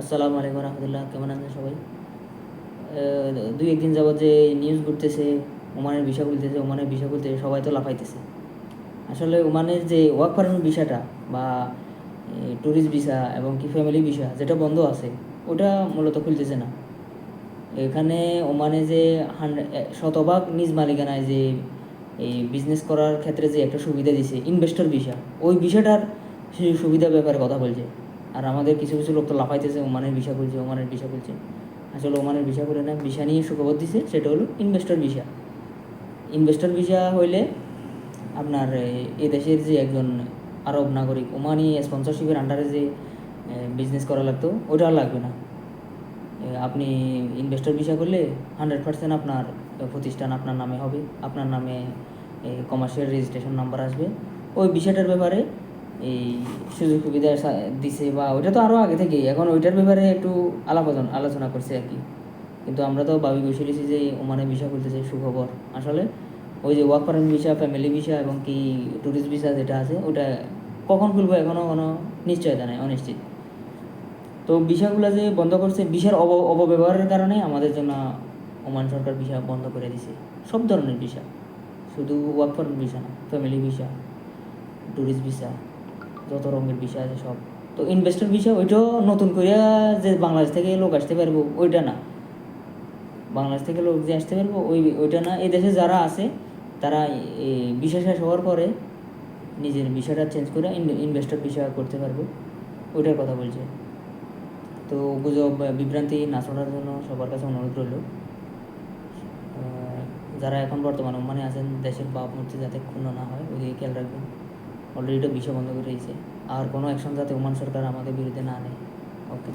আসসালামু আলাইকুম রহমতুল্লাহ, কেমন আছেন সবাই? দুই একদিন যাবত যে নিউজ ঘুরতেছে, ওমানের বিষয় বলতেছে ওমানের বিষয় বলতে সবাই তো লাফাইতেছে। আসলে ওমানের যে ওয়ার্ক পারমিট বিষয়টা বা ট্যুরিস্ট ভিসা এবং কি ফ্যামিলি ভিসা যেটা বন্ধ আছে, ওটা মূলত খুলতেছে না। এখানে ওমানে যে হান্ড্রেড শতভাগ নিজ মালিকানায় যে এই বিজনেস করার ক্ষেত্রে যে একটা সুবিধা দিছে ইনভেস্টর ভিসা, ওই সেই সুবিধার ব্যাপারে কথা বলছে। আর আমাদের কিছু কিছু লোক তো লাফাইতেছে, ওমানের ভিসা খুলছে, ওমানের ভিসা খুলছে। আসলে ওমানের ভিসা করে না, ভিসা নিয়ে সুখবর দিছে, সেটা হলো ইনভেস্টর ভিসা। ইনভেস্টর ভিসা হইলে আপনার এ- দেশের যে একজন আরব নাগরিক ওমানি স্পন্সরশিপের আন্ডারে যে বিজনেস করা লাগতো, ওটা আর লাগবে না। আপনি ইনভেস্টর ভিসা করলে হান্ড্রেড পার্সেন্ট আপনার প্রতিষ্ঠান আপনার নামে হবে, আপনার নামে কমার্শিয়াল রেজিস্ট্রেশন নাম্বার আসবে। ওই বিষয়টার ব্যাপারে এই সুযোগ সুবিধা দিছে বা ওইটা তো আরও আগে থেকেই। এখন ওইটার ব্যাপারে একটু আলাপ আলোচনা করছে আর কি। কিন্তু আমরা তো ভাবি বসেছি যে ওমানে ভিসা করতেছে সুখবর। আসলে ওই যে work permit visa family visa এবং কি ট্যুরিস্ট ভিসা যেটা আছে, ওটা কখন খুলবো এখনও কোনো নিশ্চয়তা নেই, অনিশ্চিত। তো ভিসাগুলো যে বন্ধ করছে, ভিসার অব অপব্যবহারের কারণে আমাদের জন্য ওমান সরকার ভিসা বন্ধ করে দিছে। সব ধরনের ভিসা। শুধু ওয়ার্ক পারমিট ভিসা না ফ্যামিলি ভিসা ট্যুরিস্ট ভিসা যত রঙের ভিসা আছে সব। তো ইনভেস্টর ভিসা ওইটাও নতুন করে যে বাংলাদেশ থেকে লোক আসতে পারব, ওইটা না। বাংলাদেশ থেকে লোক যে আসতে পারব, ওই, ওইটা না। এই দেশে যারা আছে, তারা ভিসা শেষ হওয়ার পরে নিজের ভিসাটা চেঞ্জ করে ইনভেস্টর ভিসা করতে পারব। ওইটার কথা বলছে। তো গুজব, বিভ্রান্তি না শোনার জন্য সবার কাছে অনুরোধ রইল। যারা এখন বর্তমানে মানে আছেন, দেশের বাপ মূর্তি যাতে ক্ষুণ্ণ না হয়, ওদিকে খেয়াল রাখবেন। অলরেডি তো বিষয় বন্ধ করে দিয়েছে। আর কোনো অ্যাকশন যাতে ওমান সরকার আমাদের বিরুদ্ধে না নেয়। ওকে